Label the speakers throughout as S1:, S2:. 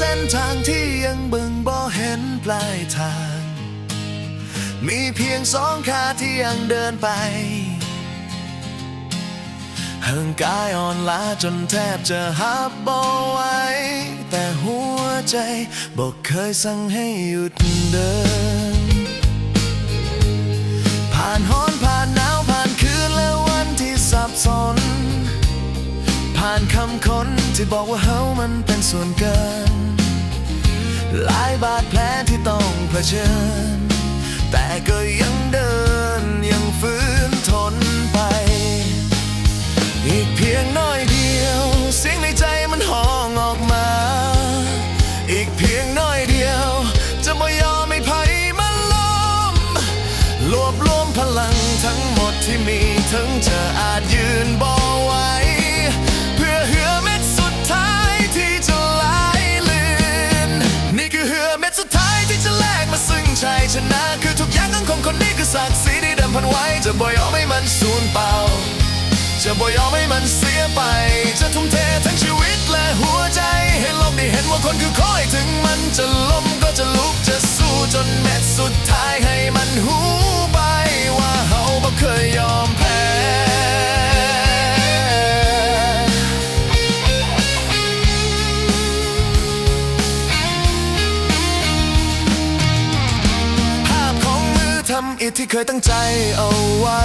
S1: ส้นทางที่ยังเบิ่งบ่เห็นปลายทาง มีเพียงสองขาที่ยังเดินไปห่างกายอ่อนล้าจนแทบจะหับบ่ไหวแต่หัวใจบอกเคยสั่งให้หยุดเดิน ผ่านฮ้อนผ่านหนาวผ่านคืนและวันที่สับสนานคำคนที่บอกว่าเฮามันเป็นส่วนเกิน หลายบาดแผลที่ต้องเผชิญ แต่ก็ยังเดินยังฝืนทนไป อีกเพียงน้อยเดียว เสียงในใจมันห้องออกมา อีกเพียงน้อยเดียว จะไม่ยอมให้ภัยมันล้มรวบรวมพลังทั้งหมดที่มีถึงจะอาจ พันไว้จะบ่ยอมให้มันสูญเปล่า จะบ่ยอมให้มันเสียไป จะทุ่มเททั้งชีวิตและหัวใจ ให้โลกได้เห็นว่าคนคือคอยถึงมัน ที่เคยตั้งใจเอาไว้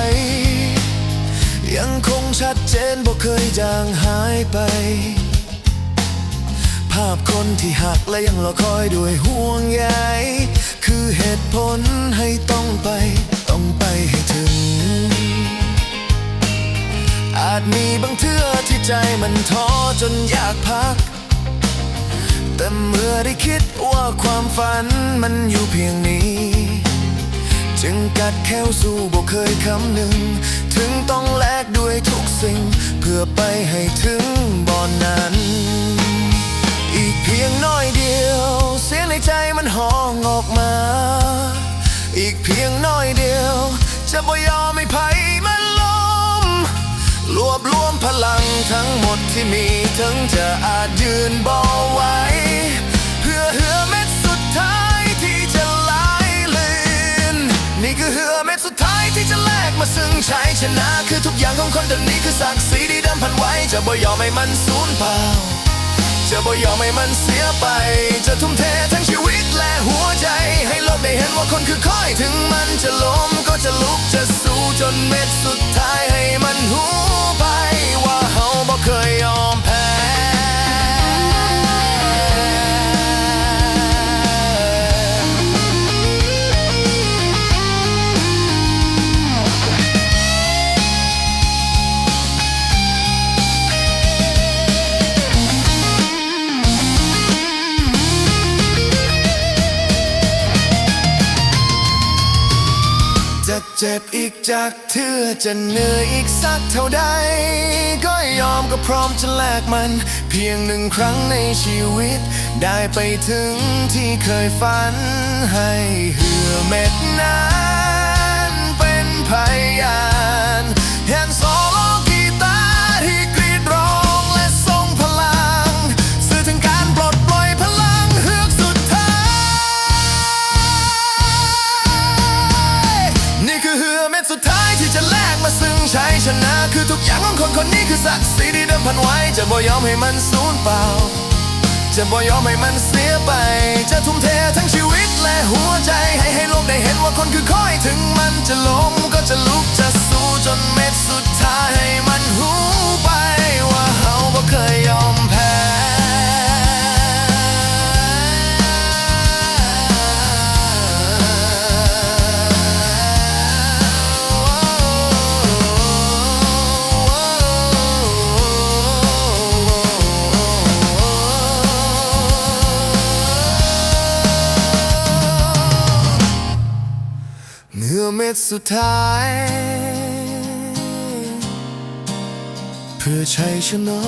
S1: ยังคงชัดเจนบ่เคยจางหายไป ภาพคนที่หักและยังรอคอยด้วยห่วงใยคือเหตุผลให้ต้องไป ต้องไปให้ถึง อาจมีบางเทื่อที่ใจมันท้อจนอยากพักแต่เมื่อได้คิดว่าความฝันมันอยู่เพียงนี้ จึงกัดแค้วสู้บ่เคยคำหนึ่ง ถึงต้องแลกด้วยทุกสิ่ง เพื่อไปให้ถึงบ่อนนั้น อีกเพียงน้อยเดียว เสียงในใจมันห้องออกมา อีกเพียงน้อยเดียว จะบ่ยอมให้ภัยมันล้มรวบรวมพลังทั้งหมดที่มีถึงจะอาจยืนบ่ไหวเพื่อเหือเม็ดสุดท้าย มาซึ่งชัยชนะคือทุกอย่างของคนเดินนี้คือศักดิ์ศรีที่ดำพันไว้ จะบ่ยอมให้มันสูญเปล่า จะบ่ยอมให้มันเสียไป จะทุ่มเททั้งชีวิตและหัวใจ ให้โลกได้เห็นว่าคนคือคอยถึงมันจะล้มก็จะลุกจะสู้จนเม็ดสุดท้ายให้ เจ็บอีกจากเธอจะเหนื่อยอีกสักเท่าใด ก็ยอมก็พร้อมจะแลกมัน เพียงหนึ่งครั้งในชีวิต ได้ไปถึงที่เคยฝัน ให้เหือเม็ดนั้นเป็นพย ชัยชนะ คือทุกอย่างของคนคนนี้คือศักดิ์ศรีที่เดิมพันไว้ จะบ่ยอมให้มันสูญเปล่า จะบ่ยอมให้มันเสียไป จะทุ่มเททั้งชีวิตและหัวใจ ให้ให้โลกได้เห็นว่าคนคือคอยถึงมันจะล้มก็จะลุกจะสู้จนเม็ดสุดท้ายให้มันหูไป อเม็ดสุดท้าย เพื่อชัยชนะ